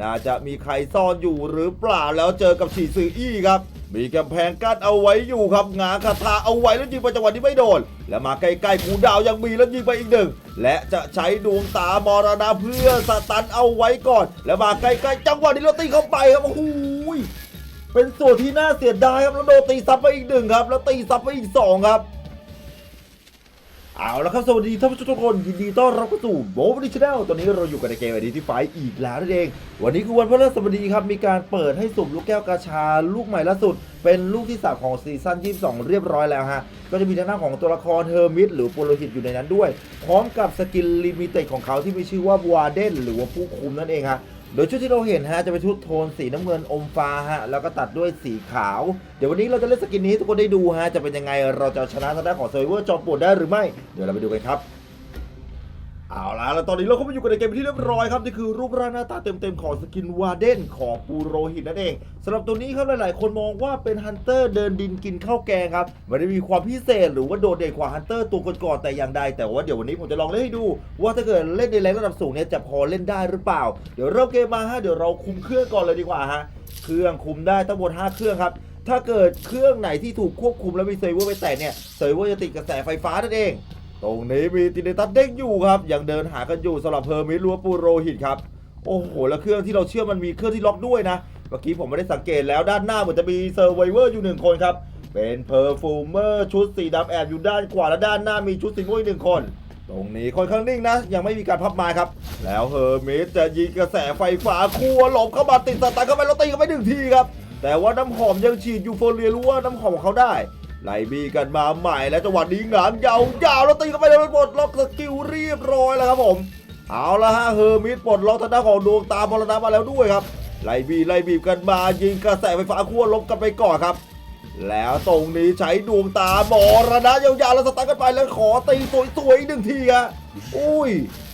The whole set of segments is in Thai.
น่าจะมีใครซ่อนอยู่หรือเปล่าแล้วเจอกับฉีซืออี้ครับ มีกำแพงกั้นเอาไว้อยู่ครับงาคาถาเอาไว้แล้วยิงไปจังหวะนี้ไม่โดน แล้วมาใกล้ๆคูดาวยังมีแล้วยิงไปอีกหนึ่ง และจะใช้ดวงตามรณะเพื่อสตันเอาไว้ก่อน แล้วมาใกล้ๆจังหวะนี้เราตีเข้าไปครับโอ้โหยเป็นส่วนที่น่าเสียดายครับแล้วโดนตีซับไปอีกหนึ่งครับ แล้วตีซับไปอีกสองครับ เอาละครับสวัสดีท่านผู้ชมทุกคนยินดีต้อนรับเข้าสู่โมบิลิชแนลตอนนี้เราอยู่กันในเกมไอดีที่ไฟอีกแล้วนั่นเอง วันนี้คือวันพฤหัสบดีครับมีการเปิดให้สุ่มลูกแก้วกาชา ลูกใหม่ล่าสุด เป็นลูกที่สามของซีซั่น22 เรียบร้อยแล้วฮะ ก็จะมีทางด้านของตัวละครเฮอร์มิตหรือโปโลหิตอยู่ในนั้นด้วย พร้อมกับสกินลิมิเต็ดของเขาที่มีชื่อว่าวาเดนหรือว่าผู้คุมนั่นเองฮะ โดยชุดที่เราเห็นฮะจะเป็นชุดโทนสีน้ำเงินอมฟ้าฮะแล้วก็ตัดด้วยสีขาว เดี๋ยววันนี้เราจะเล่นสกินนี้ทุกคนได้ดูฮะจะเป็นยังไงเราจะชนะทางด้านของเซอร์เวอร์จอมปวดได้หรือไม่ เดี๋ยวเราไปดูกันครับ เอาละแล้วตอนนี้เราก็มาอยู่กันในเกมที่เรียบร้อยครับนี่คือรูปร่างหน้าตาเต็มๆของสกินวาเดนของปูโรหิตนั่นเองสำหรับตัวนี้ครับหลายๆ คนมองว่าเป็นฮันเตอร์เดินดินกินข้าวแกงครับไม่ได้มีความพิเศษหรือว่าโดดเด่นกว่าฮันเตอร์ตัวก่อนๆแต่อย่างใดแต่ว่าเดี๋ยววันนี้ผมจะลองเล่นให้ดู ว่าถ้าเกิดเล่นในแรงระดับสูงเนี่ยจะพอเล่นได้หรือเปล่า เดี๋ยวเริ่มเกมมาฮะเดี๋ยวเราคุมเครื่องก่อนเลยดีกว่าฮะเครื่องคุมได้ทั้งหมด5เครื่องครับถ้าเกิดเครื่องไหนที่ถูกควบคุมแล้วมีเซร์ฟเวอร์ไปแตะเนี่ยเซร์ฟเวอร์จะติดกระแสไฟฟ้านั่นเอง ตรงนี้มีตินเดตัสเด้งอยู่ครับ ยังเดินหากันอยู่สำหรับเพอร์มิลัวปูโรหิตครับ โอ้โห แล้วเครื่องที่เราเชื่อมันมีเครื่องที่ล็อกด้วยนะ เมื่อกี้ผมไม่ได้สังเกตแล้วด้านหน้าเหมือนจะมีเซอร์ไวเวอร์อยู่หนึ่งคนครับ เป็นเพอร์ฟูเมอร์ชุดสีดำแอบอยู่ด้านขวาและด้านหน้ามีชุดสีม่วงอีกหนึ่งคน ตรงนี้ค่อนข้างนิ่งนะ ยังไม่มีการพับไม้ครับ แล้วเฮอร์เมสจะยิงกระแสไฟฟ้าคั่วหลบเข้ามาติดสตาร์เข้าไปแล้วตีเข้าไปหนึ่งทีครับ แต่ว่าน้ำหอมยังฉีดยูโฟเรียรู้ว่าน้ำหอมของเขาได้ ไล่บีกันมาใหม่และจังหวะนี้งานยาวๆแล้วตีเข้าไปเลยปลดล็อกสกิลเรียบร้อยแล้วครับผมเอาละฮะเฮอร์มิสปลดล็อกทางด้านของดวงตามรณะมาแล้วด้วยครับไล่บีไล่บีบกันมายิงกระแสไฟฟ้าขั้วลบกันไปก่อนครับ แล้วตรงนี้ใช้ดวงตามรณะยาวๆแล้วสตาร์กันไปแล้วขอตีสวยๆอีกหนึ่งทีครับอุ้ย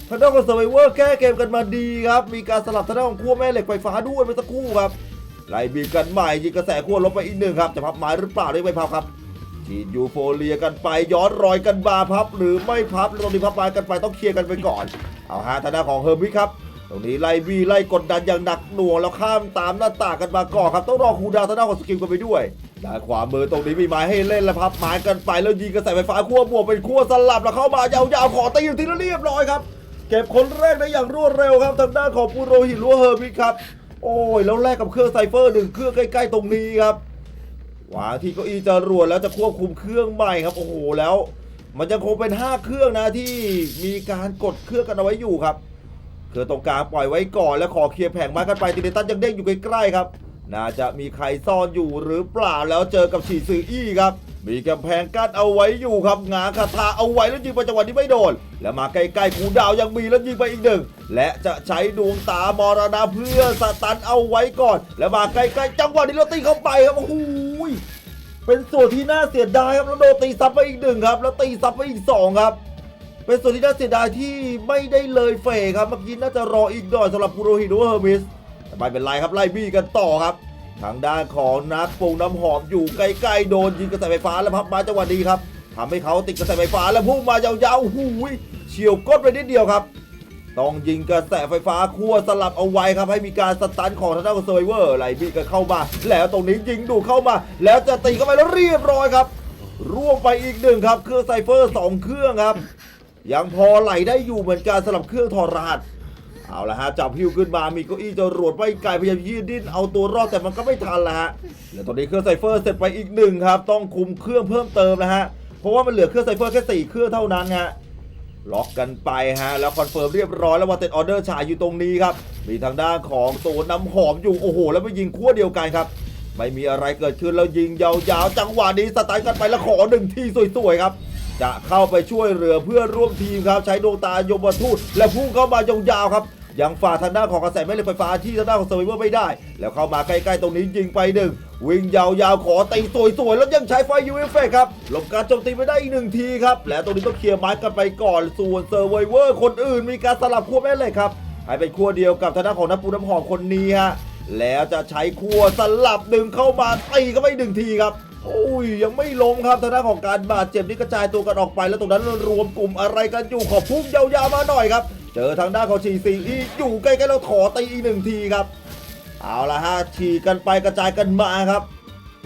ทางด้านของเซอร์ไวเวอร์แก้เกมกันมาดีครับ มีการสลับทางด้านของขั้วแม่เหล็กไฟฟ้าด้วยเมื่อสักครู่ครับไล่บีบกันใหม่ยิงกระแสขั้วลบไปอีกหนึ่งครับจะพับไม้หรือเปล่าได้ไม่พับครับ ฉีดยูโฟเรียกันไปย้อนรอยกันบาพับ หรือไม่พับตรงนี้พับไม้กันไปต้องเคลียร์กันไปก่อน เอาฮะทางด้านของเฮอร์มิครับตรงนี้ไล่บีไล่กดดันอย่างหนักหน่วงแล้วข้ามตามหน้าต่างกันมาก่อนครับต้องรอคูดาวทางด้านของสกิลกันไปด้วยด้านขวามือตรงนี้มีไม้ให้เล่นแล้วพับไม้กันไปแล้วยิงกระแสไฟฟ้าขั้วบวกเป็นขั้วสลับแล้วเข้ามายาวๆขอตีอยู่ทีละเรียบร้อยครับเก็บคนแรกได้อย่างรวดเร็วครับทางด้านของปูโรหิตรัวเฮอร์มิครับ โอ้ยแล้วแลกกับเครื่องไซเฟอร์หนึ่งเครื่องใกล้ ๆ ตรงนี้ครับ วางที่เก้าอี้จรวดแล้วจะควบคุมเครื่องใหม่ครับโอ้โหแล้ว มันจะคงเป็น 5 เครื่องนะที่มีการกดเครื่องกันเอาไว้อยู่ครับเครื่องตรงกลางปล่อยไว้ก่อนแล้วขอเคลียร์แผงม้กันไปติเดตันยังเด้งอยู่ใกล้ๆครับ น่าจะมีใครซ่อนอยู่หรือเปล่าแล้วเจอกับฉีซืออี้ครับ มีกำแพงกั้นเอาไว้อยู่ครับงาคาถาเอาไว้แล้วยิงไปจังหวะนี้ไม่โดน แล้วมาใกล้ๆคูดาวยังมีแล้วยิงไปอีกหนึ่ง และจะใช้ดวงตามรณะเพื่อสตันเอาไว้ก่อน แล้วมาใกล้ๆจังหวะนี้เราตีเข้าไปครับโอ้โห ย เป็นส่วนที่น่าเสียดายครับแล้วโดนตีซับไปอีกหนึ่งครับ แล้วตีซับไปอีกสองครับ เป็นส่วนที่น่าเสียดายที่ไม่ได้เลยเฟยครับเมื่อกี้น่าจะรออีกหน่อยสำหรับปูโรฮิโดเฮอร์มิสแต่ไม่เป็นไรครับไล่บี้กันต่อครับ ทางด้านของนักปรุงน้ำหอมอยู่ใกล้ๆโดนยิงกระแสไฟฟ้าแล้วพับมาจังหวะดีครับทำให้เขาติดกระแสไฟฟ้าแล้วพุ่งมายาวๆหูยเฉียวก้นไปนิดเดียวครับ ต้องยิงกระแสไฟฟ้าคั่วสลับเอาไว้ครับ ให้มีการสตันของทางด้านของเซอร์เวอร์ไหลบี้กันเข้ามา แล้วตรงนี้ยิงดูเข้ามา แล้วจะตีเข้าไปแล้วเรียบร้อยครับ ร่วงไปอีกหนึ่งครับเครื่องไซเฟอร์สองเครื่องครับ ยังพอไหลได้อยู่เหมือนกันสำหรับเครื่องถอดรหัสเอาละฮะจับพิวขึ้นมา มีเก้าอี้จรวดไม่ไกลพยายามยืดดิ้นเอาตัวรอดแต่มันก็ไม่ทันละฮะแล้วตอนนี้เครื่องไซเฟอร์เสร็จไปอีกหนึ่งครับ ต้องคุมเครื่องเพิ่มเติมนะฮะเพราะว่ามันเหลือเครื่องไซเฟอร์แค่สี่เครื่องเท่านั้นฮะ ล็อกกันไปฮะ แล้วคอนเฟิร์มเรียบร้อยแล้วว่าเต็ดออเดอร์ฉายอยู่ตรงนี้ครับ มีทางด้านของตัวน้ำหอมอยู่ โอ้โห แล้วไปยิงขั้วเดียวกันครับ ไม่มีอะไรเกิดขึ้นแล้วยิงยาวๆ จังหวะนี้สไตล์กันไปแล้วขอหนึ่งทีสวยๆครับ จะเข้าไปช่วยเหลือเพื่อนร่วมทีมครับ ใช้ดวงตายมทูตและพุ่งเข้ามายาวๆครับ ยังฝ่าทางด้านของกระแสแม่เหล็กไฟฟ้าที่ทางด้านของเซอร์ไวเวอร์ไม่ได้ แล้วเข้ามาใกล้ๆตรงนี้ยิงไปหนึ่งวิ่งยาวๆขอตีสวยๆ แล้วยังใช้ไฟยูเอฟเฟครับหลบการโจมตีไปได้อีกหนึ่งทีครับ และตรงนี้ต้องเคลียร์ไม้กันไปก่อนส่วนเซอร์ไวเวอร์คนอื่นมีการสลับขั้วแม่เหล็กครับให้เป็นขั้วเดียวกับทางด้านของน้ำปูน้ำหอมคนนี้ฮะแล้วจะใช้ขั้วสลับดึงเข้ามาตีเข้าไปอีกหนึ่งทีครับโอ้ยยังไม่ล้มครับทางด้านของการบาดเจ็บนี่กระจายตัวกันออกไปแล้วตรงนั้นรวมกลุ่มอะไรกันอยู่ขอพุ่งยาวๆมาหน่อยครับ เจอทางด้านของชีซีอีอยู่ใกล้ๆแล้วขอตีอีกหนึ่งทีครับ เอาละฮะฉีกันไปกระจายกันมาครับ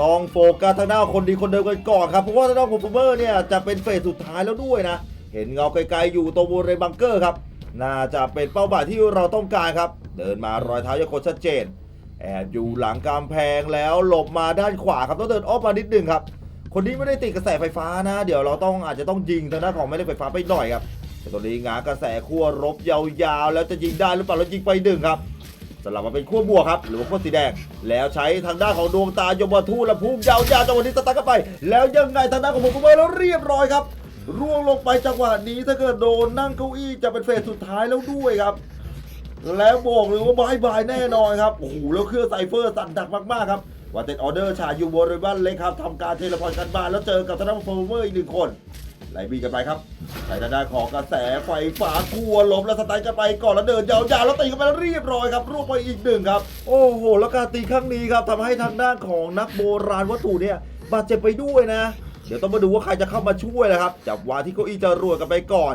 ต้องโฟกัสทางด้านคนดีคนเดิมกันก่อนครับ เพราะว่าทางด้านของฟูเบอร์เนี่ยจะเป็นเฟสสุดท้ายแล้วด้วยนะ เห็นเงาไกลๆอยู่ตรงบริเวณบังเกอร์ครับ น่าจะเป็นเป้าหมายที่เราต้องการครับ เดินมารอยเท้ายังคงชัดเจน แอบอยู่หลังกำแพงแล้วหลบมาด้านขวาครับต้องเดินอ้อมมานิดหนึงครับ คนนี้ไม่ได้ติดกระแสไฟฟ้านะ เดี๋ยวเราต้องอาจจะต้องยิงทางด้านของไม่ได้ไฟฟ้าไปหน่อยครับ แต่ตัวนี้งากระแสขั้วรบยาวๆ แล้วจะยิงได้หรือเปล่าแล้วยิงไปหนึ่งครับสลับมาเป็นขั้วบวกครับ หรือว่าขั้วสีแดง แล้วใช้ทางด้านของดวงตายมทูตและพุ่งยาวๆจังหวะนี้สตาร์ทเข้าไป แล้วยังไงทางด้านของผมก็ไปแล้วเรียบร้อยครับร่วงลงไปจังหวะนี้ถ้าเกิดโดนนั่งเก้าอี้จะเป็นเฟสสุดท้ายแล้วด้วยครับ แล้วบอกเลยว่าบายบายแน่นอนครับโอ้โหแล้วเครื่องไซเฟอร์สั่นดักมากๆครับวันเต็ดออเดอร์ชายอยู่บริเวณเล็กครับทำการเทเลพอร์ตกันมาแล้วเจอกับทางด้านของโฟเวอร์อีกหนึ่งคน ไล่บีกันไปครับใช้ทางด้านของกระแสไฟฟ้าทั่วลมแล้วสไตล์กันไปก่อนแล้วเดินยาวๆแล้วตีกันไปแล้วเรียบร้อยครับรวบไปอีกหนึ่งครับ โอ้โห แล้วการตีครั้งนี้ครับทำให้ทางด้านของนักโบราณวัตถุเนี่ยบาดเจ็บไปด้วยนะ เดี๋ยวต้องมาดูว่าใครจะเข้ามาช่วยนะครับจับวาที่เก้าอี้จะรวดกันไปก่อน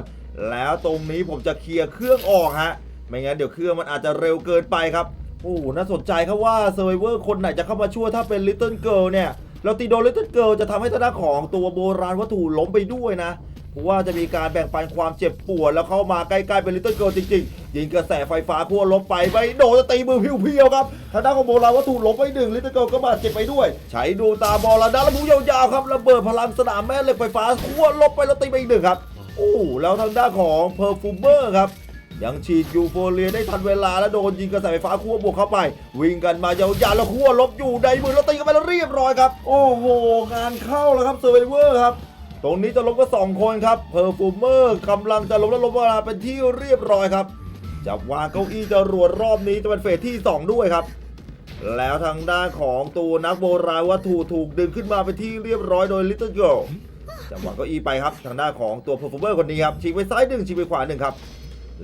แล้วตรงนี้ผมจะเคลียร์เครื่องออกฮะไม่งั้นเดี๋ยวเครื่องมันอาจจะเร็วเกินไปครับโอ้โหน่าสนใจครับว่าเซอร์ไวเวอร์คนไหนจะเข้ามาช่วยถ้าเป็นลิตเติ้ลเกิ l เนี่ย เราตีโดนลิตเติ้ลเกิ l จะทำให้ทางด้านของตัวโบราณวัตถุล้มไปด้วยนะเพราะว่าจะมีการแบ่งปันความเจ็บปวดแล้วเข้ามาใกล้ๆเป็นลิตเติ้ลเกิ l จริงๆ ยิงกระแสไฟฟ้าขั้วลบไปไปโดนจะตีมือเพียวๆครับทางด้านของโบราณวัตถุล้มไปหนึ่งลิตเติ้ลเกิ l ก็บาดเจ็บไปด้วย ใช้ดวงตาบอลแล้วด้านละมุยาวๆครับระเบิดพลังสนามแม่เหล็กไฟฟ้าขั้วลบไปแล้วตีไปอีกหนึ่งครับโอ้แล้วทางด้านของเพอร์ฟูเมอร์ครับ ยังฉีดยูโฟเรียได้ทันเวลาแล้วโดนยิงกระแสไฟฟ้าขั้วบวกเข้าไป วิ่งกันมายาวๆแล้วขั้วลบอยู่ในมือแล้วตีกันไปแล้วเรียบร้อยครับ โอ้โหงานเข้าแล้วครับเซอร์ไวเวอร์ครับตรงนี้จะล้มก็สองคนครับเพอร์ฟูเมอร์กำลังจะล้มแล้วล้มเวลาเป็นที่เรียบร้อยครับจับวางเก้าอี้จะรวดรอบนี้จะเป็นเฟสที่ 2 ด้วยครับ แล้วทางด้านของตัวนักโบราณวัตถุถูกดึงขึ้นมาเป็นที่เรียบร้อยโดยลิตเติ้ลเกิลจังหวะเก้าอี้ไปครับทางด้านของตัวเพอร์ฟูเมอร์คนนี้ครับฉีกไปซ้ายหนึ่งฉีกไปขวาหนึ่งครับ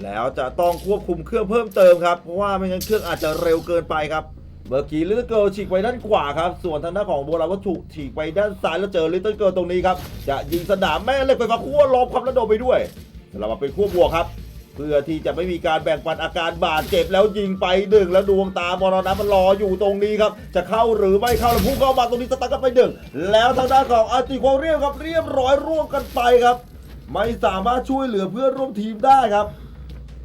แล้วจะต้องควบคุมเครื่องเพิ่มเติมครับ เพราะว่าไม่งั้นเครื่องอาจจะเร็วเกินไปครับเมื่อกี้ลิตเติ้ลเกิลฉีกไปด้านขวาครับ ส่วนทางด้านของโบราณวัตถุฉีกไปด้านซ้ายแล้วเจอลิตเติ้ลเกิลตรงนี้ครับ จะยิงสนามแม่เหล็กไฟฟ้าขั้วลบครับแล้วโดนไปด้วยเรามาเป็นขั้วบวกครับ เพื่อที่จะไม่มีการแบ่งปันอาการบาดเจ็บแล้วยิงไปหนึ่งแล้วดวงตามรณะมันรออยู่ตรงนี้ครับ จะเข้าหรือไม่เข้าแล้วพุ่งเข้ามาตรงนี้สตาร์กันไปหนึ่งแล้วทางด้านของอาร์ติโคเรียมครับเรียบร้อยร่วมกันไปครับ ไม่สามารถช่วยเหลือเพื่อนร่วมทีมได้ครับ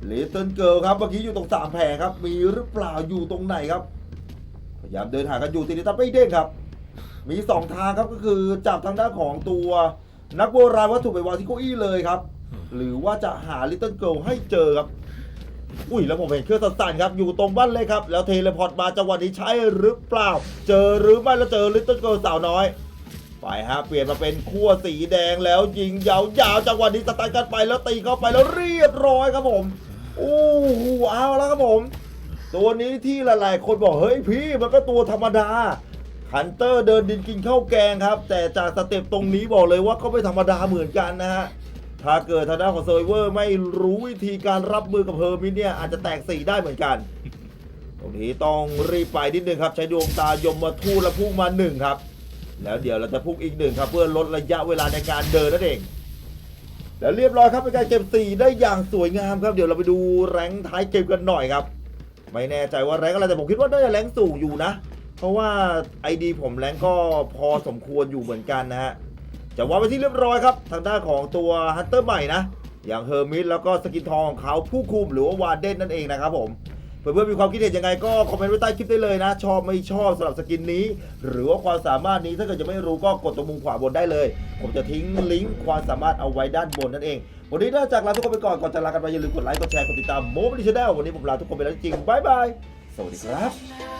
เลเตินเกิลครับเมื่อกี้อยู่ตรงสามแผลครับ มีหรือเปล่าอยู่ตรงไหนครับ พยายามเดินหากันอยู่ตีนิตันไม่เด้งครับ มีสองทางครับก็คือจับทางด้านของตัวนักโบราณวัตถุไปวางที่เก้าอี้เลยครับ หรือว่าจะหาลิตเติ้ลเกิลให้เจอครับ อุ้ยแล้วผมเห็นเครื่องสั่นๆครับอยู่ตรงบ้านเลยครับ แล้วเทเลพอร์ตมาจังหวะนี้ใช่หรือเปล่า เจอหรือไม่แล้วเจอลิตเติ้ลเกิลสาวน้อยไปฮะเปลี่ยนมาเป็นขั้วสีแดงแล้วยิงยาวๆจังหวะนี้สตาร์ทกันไปแล้วตีเข้าไปแล้วเรียบร้อยครับผม โอ้โหเอาแล้วครับผม ตัวนี้ที่หลายๆ คนบอกเฮ้ยพี่มันก็ตัวธรรมดาฮันเตอร์เดินดินกินข้าวแกงครับ แต่จากสเต็ปตรงนี้บอกเลยว่าก็ไม่ธรรมดาเหมือนกันนะฮะ ถ้าเกิดทางด้านของเซอร์เวอร์ไม่รู้วิธีการรับมือกับเฮอร์มินเนี่ยอาจจะแตกสีได้เหมือนกัน ตรงนี้ต้องรีบไปนิดนึงครับ ใช้ดวงตายมมาทูตและพุ่งมาหนึ่งครับ แล้วเดี๋ยวเราจะพุ่งอีกหนึ่งครับ เพื่อลดระยะเวลาในการเดินนั่นเอง แล้วเรียบร้อยครับเป็นการเก็บสี่ได้อย่างสวยงามครับ เดี๋ยวเราไปดูแรงท้ายเกมกันหน่อยครับ ไม่แน่ใจว่าแรงอะไรแต่ผมคิดว่าน่าจะแรงสูงอยู่นะ เพราะว่าไอดีผมแรงก็พอสมควรอยู่เหมือนกันนะฮะจะว่าไปที่เรียบร้อยครับ ทางด้านของตัวฮันเตอร์ใหม่นะ อย่างเฮอร์มิสแล้วก็สกินทองของเขาผู้คุมหรือว่าวาเดนนั่นเองนะครับผม เพื่อนๆมีความคิดเห็นยังไงก็คอมเมนต์ไว้ใต้คลิปได้เลยนะ ชอบไม่ชอบสำหรับสกินนี้ หรือว่าความสามารถนี้ถ้าเกิดจะไม่รู้ก็กดตรงมุมขวาบนได้เลย ผมจะทิ้งลิงก์ความสามารถเอาไว้ด้านบนนั่นเอง วันนี้น่าจากลาทุกคนไปก่อนก่อนจะลากันไปอย่าลืมกดไลค์กดแชร์กดติดตามโมบิลิชแนลวันนี้ผมลาทุกคนไปแล้วจริงๆบายบายสวัสดีครับ